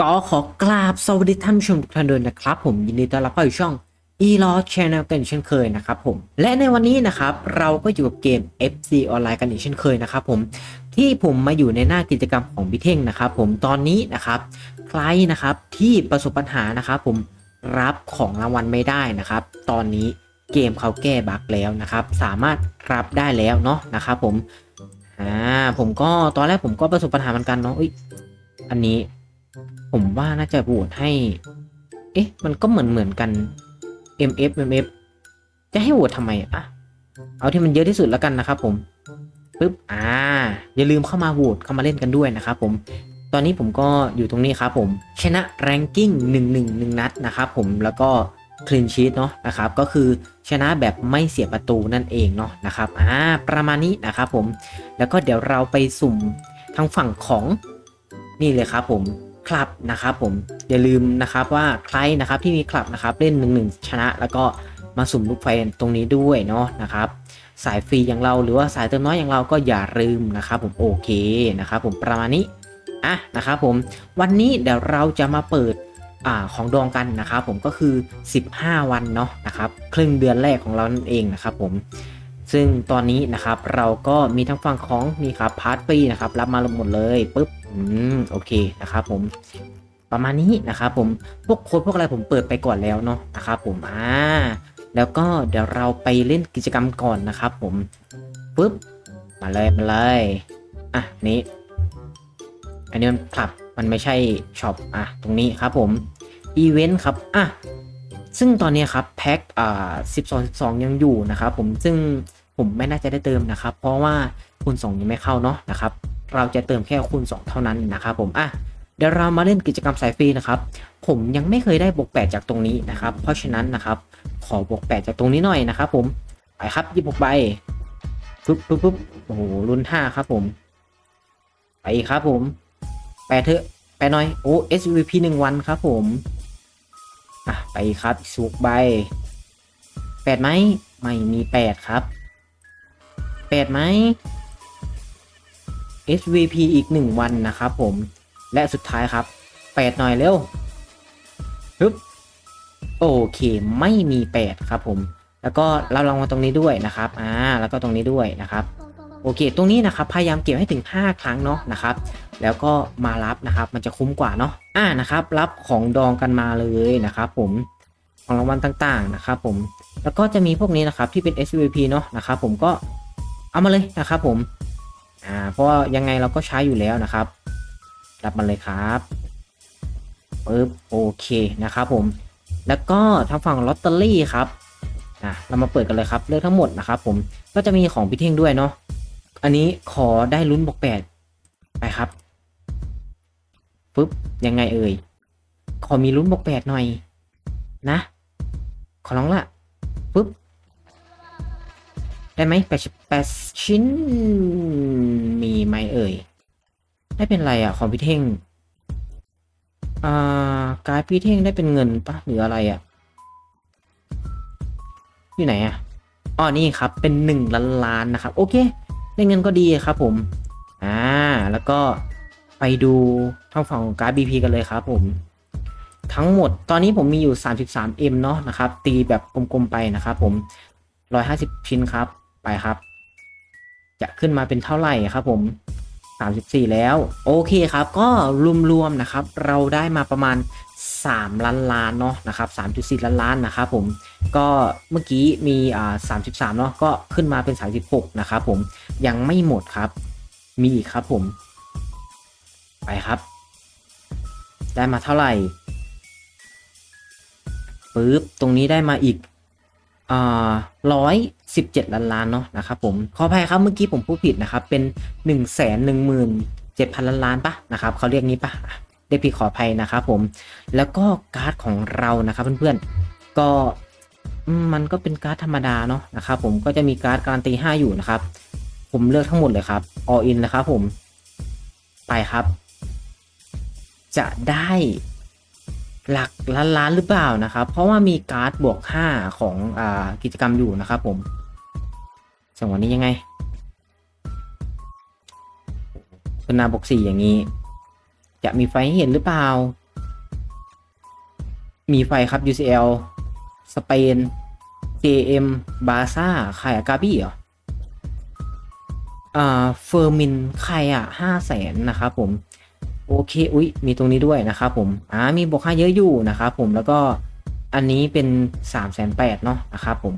ก็ขอกราบสวัสดีท่านผู้ชมทุกท่านด้วยนะครับ ผมยินดีต้อนรับเข้าสู่ช่อง e l o Channel กันเช่นเคยนะครับผมและในวันนี้นะครับเราก็อยู่กับเกม FC ออนไลน์กันอีกเช่นเคยนะครับผมที่ผมมาอยู่ในหน้ากิจกรรมของบิเท่งนะครับผมตอนนี้นะครับใครนะครับที่ประสบปัญหานะครับผมรับของรางวัลไม่ได้นะครับ ตอนนี้เกมเขาแก้บั๊กแล้วนะครับ สามารถรับได้แล้วเนาะนะครับผมอ่าผมก็ตอนแรกผมก็ประสบปัญหาเหมือนกันเนาะออันนี้ ผมว่าน่าจะโหวตให้ เอ๊ะ มันก็เหมือนเหมือนกัน MF MF จะให้โหวตทำไมอะเอาที่มันเยอะที่สุดแล้วกันนะครับผมปึ๊บ อ่า อย่าลืมเข้ามาโหวตเข้ามาเล่นกันด้วยนะครับผม ตอนนี้ผมก็อยู่ตรงนี้ครับผม ชนะแรงกิ้ง1 1 1 นัดนะครับผม แล้วก็คลีนชีตเนาะนะครับ ก็คือชนะแบบไม่เสียประตูนั่นเองเนาะนะครับ อ่า ประมาณนี้นะครับผม แล้วก็เดี๋ยวเราไปสุ่มทางฝั่งของนี่เลยครับผม คลับนะครับผมอย่าลืมนะครับว่าใครนะครับที่มีคลับนะครับเล่น1 1ชนะ แล้วก็มาสุ่มลูกไฟตรงนี้ด้วยเนาะนะครับสายฟรีอย่างเราหรือว่าสายเติมน้อยอย่างเราก็อย่าลืมนะครับผมโอเคนะครับผมประมาณนี้อะนะครับผมวันนี้เดี๋ยวเราจะมาเปิดอ่าของดองกันนะครับผมก็คือ 15 วันเนาะนะครับครึ่งเดือนแรกของเรานั่นเองนะครับผมซึ่งตอนนี้นะครับเราก็มีทั้งฝั่งของนี่ครับพาร์ทฟรีนะครับรับมาหมดเลยปุ๊บ อืมโอเคนะครับผมประมาณนี้นะครับผมพวกโค้ดพวกอะไรผมเปิดไปก่อนแล้วเนาะนะครับผมอ่าแล้วก็เดี๋ยวเราไปเล่นกิจกรรมก่อนนะครับผมปุ๊บมาเลยมาเลยอะนี้ อันนี้มันคลับมันไม่ใช่ช็อปอะตรงนี้ครับผมอีเวนต์ครับอะซึ่งตอนนี้ครับแพ็คอ่า12 12ยังอยู่นะครับผมซึ่งผมไม่น่าจะได้เติมนะครับ เพราะว่าคูณ2ยังไม่เข้าเนาะนะครับ เราจะเติมแค่คูณ2 เท่านั้นนะครับผมอะเดี๋ยวเรามาเล่นกิจกรรมสายฟรีนะครับ ผมยังไม่เคยได้บวก 8 จากตรงนี้นะครับ เพราะฉะนั้นนะครับขอบวก 8 จากตรงนี้หน่อยนะครับผมไปครับยี่บกใบปุ๊บปุ๊บปุ๊บโอ้โหรุ่น5ครับผมไปครับผมแปดเถอะแปดหน่อยโอ้ SVP 1วันครับผมอะไปครับสุกใบแปดไหมไม่มีแปดครับแปดไหม SVP อีกหนึ่งวันนะครับผมและสุดท้ายครับแปดหน่อยเร็วฮึบโอเค ไม่มีแปดครับผม แล้วก็เราลองมาตรงนี้ด้วยนะครับอ่าแล้วก็ตรงนี้ด้วยนะครับ โอเค ตรงนี้นะครับ พยายามเก็บให้ถึง 5 ครั้งเนาะนะครับ แล้วก็มารับนะครับ มันจะคุ้มกว่าเนาะอ่านะครับ รับของดองกันมาเลยนะครับผมของรางวัลต่างๆนะครับผม แล้วก็จะมีพวกนี้นะครับที่เป็น SVP เนาะนะครับผมก็เอามาเลยนะครับผม อ่าเพราะยังไงเราก็ใช้อยู่แล้วนะครับรับมาเลยครับปึ๊บโอเคนะครับผมแล้วก็ทางฝั่งลอตเตอรี่ครับอะเรามาเปิดกันเลยครับเลือกทั้งหมดนะครับผมก็จะมีของพี่เท่งด้วยเนาะอันนี้ขอได้ลุ้นบวกแปดไปครับปึ๊บยังไงเอ่ยขอมีลุ้นบวกแปดหน่อยนะ ขอร้องละปึ๊บได้ไหมแปดสิบ แปดชิ้น มีไหมเอ่ย ได้เป็นไรอะ ของพี่เท่ง อ่า การพี่เท่งได้เป็นเงินปะหรืออะไรอะ อยู่ไหนอะอ๋อนี่ครับ เป็นหนึ่งล้านล้านนะครับ โอเค ได้เงินก็ดีครับผม อ่า แล้วก็ไปดูทางฝั่งของการ์ด BP กันเลยครับผม ทั้งหมดตอนนี้ผมมีอยู่ 33M เนาะนะครับ ตีแบบกลมๆไปนะครับผม 150 ชิ้นครับ ไปครับ จะขึ้นมาเป็นเท่าไหร่ครับผม 34 แล้ว โอเคครับ ก็รวมๆนะครับ เราได้มาประมาณ 3 ล้านล้านเนาะนะครับ 3.4 ล้านล้านนะครับผม ก็เมื่อกี้มีอ่า33 เนาะก็ขึ้นมาเป็น 36 นะครับผม ยังไม่หมดครับ มีอีกครับผม ไปครับ ได้มาเท่าไหร่ปึ๊บ ตรงนี้ได้มาอีกอ่าร้อย สิบเจ็ดล้านล้านเนาะนะครับผมขออภัยครับเมื่อกี้ผมพูดผิดนะครับเป็นหนึ่งแสนหนึ่งหมื่นเจ็ดพันล้านล้านปะนะครับเขาเรียกนี้ปะได้ผิดขออภัยนะครับผมแล้วก็การ์ดของเรานะครับเพื่อนๆก็มันก็เป็นการ์ดธรรมดาเนาะนะครับผมก็จะมีการ์ดการันตี 5 อยู่นะครับ ผมเลือกทั้งหมดเลยครับ all in เลยครับผมไปครับ จะได้ หลักล้านล้านหรือเปล่านะครับ เพราะว่ามีการ์ดบวก 5 ของอ่ากิจกรรมอยู่นะครับผมจังวะนี้ยังไงเป็นาบวก4อย่างนี้ จะมีไฟให้เห็นหรือเปล่า มีไฟครับ UCL สเปน JM บาซ่าใครอะกาบี้เหรออ่าเฟอร์มินใครอะห้าแสนนะครับผม โอเค อุ๊ยมีตรงนี้ด้วยนะครับผม อ่า มีบวกค่าเยอะอยู่นะครับผม แล้วก็อันนี้เป็น3ามแสนแปดเนาะนะครับผม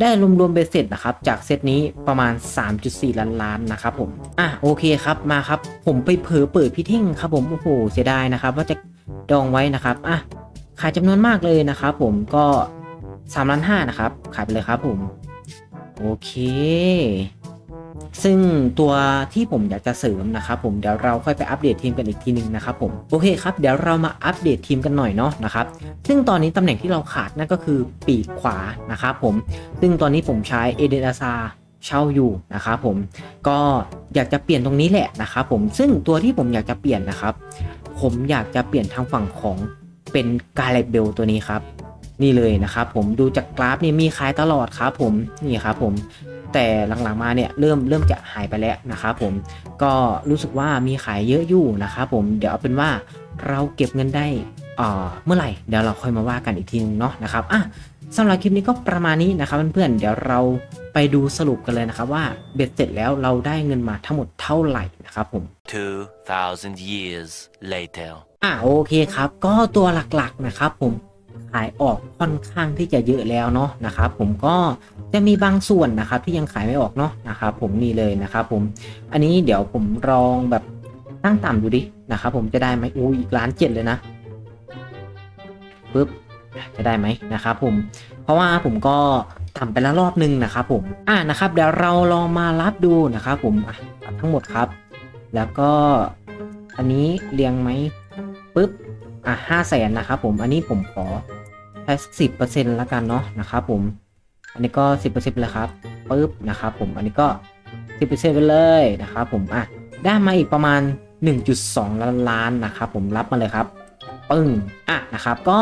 ได้รวมๆเบสเสร็จนะครับ จากเซตนี้ประมาณ 3.4 ล้านล้านนะครับผม อะโอเคครับ มาครับ ผมไปเผลอเปิดพี่เท่งครับผม โอ้โห เสียดายนะครับ ว่าจะดองไว้นะครับ อะ ขายจำนวนมากเลยนะครับผมก็3ล้านห้านะครับ ขายไปเลยครับผม โอเค ซึ่งตัวที่ผมอยากจะเสริมนะครับผมเดี๋ยวเราค่อยไปอัปเดตทีมกันอีกทีหนึงนะครับผมโอเคครับเดี๋ยวเรามาอัปเดตทีมกันหน่อยเนาะนะครับซึ่งตอนนี้ตำแหน่งที่เราขาดนั่นก็คือปีกขวานะครับผมซึ่งตอนนี้ผมใช้เอเดนอาซาเช่าอยู่นะครับผมก็อยากจะเปลี่ยนตรงนี้แหละนะครับผมซึ่งตัวที่ผมอยากจะเปลี่ยนนะครับ ผมอยากจะเปลี่ยนทางฝั่งของเป็นกาเลเบลตัวนี้ครับนี่เลยนะครับผมดูจากกราฟนี่มีขายตลอดครับผมนี่ครับผม แต่หลังๆมาเนี่ยเริ่มเริ่มจะหายไปแล้วนะครับผมก็รู้สึกว่ามีขายเยอะอยู่นะครับผมเดี๋ยวเอาเป็นว่าเราเก็บเงินได้เอ่อเมื่อไหร่เดี๋ยวเราค่อยมาว่ากันอีกทีนึงเนาะนะครับอะสำหรับคลิปนี้ก็ประมาณนี้นะครับเพื่อนๆเดี๋ยวเราไปดูสรุปกันเลยนะครับว่าเบ็ดเสร็จแล้วเราได้เงินมาทั้งหมดเท่าไหร่นะครับผม2,000 years later. อะโอเคครับ ก็ตัวหลักๆนะครับผม ขายออกค่อนข้างที่จะเยอะแล้วเนาะนะครับผมก็จะมีบางส่วนนะครับที่ยังขายไม่ออกเนาะนะครับผมนี่เลยนะครับผมอันนี้เดี๋ยวผมลองแบบตั้งต่ำดูดินะครับผมจะได้ไหมอู้อีกล้านเจ็ดเลยนะปึ๊บจะได้ไหมนะครับผมเพราะว่าผมก็ต่ำไปแล้วรอบนึงนะครับผมอะนะครับเดี๋ยวเราลองมารับดูนะครับผมทั้งหมดครับ แล้วก็อันนี้เรียงไหมปุ๊บอะห้าแสนนะครับผมอันนี้ผมขอ แค่สิบเปอร์เซ็นต์ละกันเนาะนะครับผม อันนี้ก็สิบเปอร์เซ็นต์เลยครับปุ๊บนะครับผม อันนี้ก็สิบเปอร์เซ็นต์ไปเลยนะครับผม อะ ได้มาอีกประมาณ 1.2 ล้านล้านนะครับผม รับมาเลยครับ ปึ้ง อะนะครับ ก็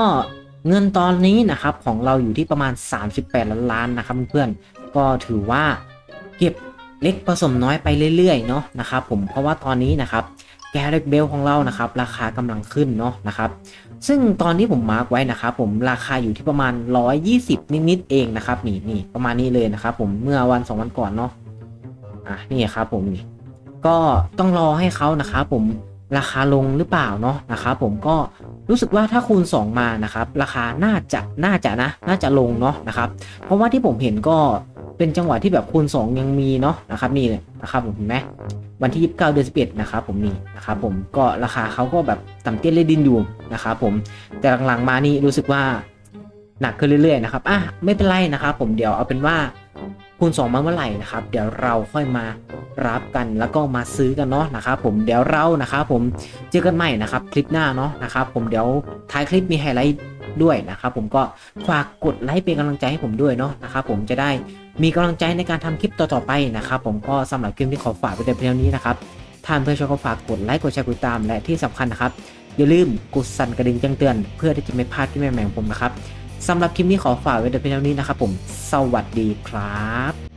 เงินตอนนี้นะครับของเราอยู่ที่ประมาณ 38 ล้านล้านนะครับเพื่อนๆ ก็ถือว่าเก็บเล็กผสมน้อยไปเรื่อยๆ เนาะนะครับผม เพราะว่าตอนนี้นะครับแกเร็กเบลของเรานะครับ ราคากำลังขึ้นเนาะนะครับ ซึ่งตอนที่ผมมาร์กไว้นะครับผมราคาอยู่ที่ประมาณ 120 นิดๆเองนะครับนี่นี่ประมาณนี้เลยนะครับผมเมื่อวันสองวันก่อนเนาะอะนี่ครับผมนี่ก็ต้องรอให้เขานะครับผมราคาลงหรือเปล่าเนาะนะครับผมก็รู้สึกว่าถ้าคูณ 2 มานะครับราคาน่าจะน่าจะนะ น่าจะลงเนาะนะครับเพราะว่าที่ผมเห็นก็ เป็นจังหวะที่แบบคูณ 2 ยังมีเนาะนะครับนี่เลยนะครับผมเห็นไหมวันที่ 29 เดือน11นะครับผมนี่นะครับผมก็ราคาเขาก็แบบต่ำเตี้ยเลยดินอยู่นะครับผมแต่หลังๆมานี่รู้สึกว่าหนักขึ้นเรื่อยๆนะครับอะไม่เป็นไรนะครับผมเดี๋ยวเอาเป็นว่าคูณ 2 มาเมื่อไหร่นะครับเดี๋ยวเราค่อยมารับกันแล้วก็มาซื้อกันเนาะนะครับผมเดี๋ยวเรานะครับผมเจอกันใหม่นะครับคลิปหน้าเนาะนะครับผมเดี๋ยวท้ายคลิปมีไฮไลท์ ด้วยนะครับผมก็ฝากกดไลค์เป็นกำลังใจให้ผมด้วยเนาะนะครับผมจะได้มีกำลังใจในการทำคลิปต่อๆไปนะครับผมก็สำหรับคลิปที่ขอฝากไว้แต่เพียงนี้นะครับท่านเพื่อนชอบก็ฝากกดไลค์กดแชร์กดติดตามและที่สำคัญนะครับอย่าลืมกดสั่นกระดิ่งแจ้งเตือน เพื่อที่จะไม่พลาดคลิปใหม่ๆของผมนะครับสำหรับคลิปนี้ขอฝากไว้แต่เพียงเท่านี้นะครับผม สวัสดีครับ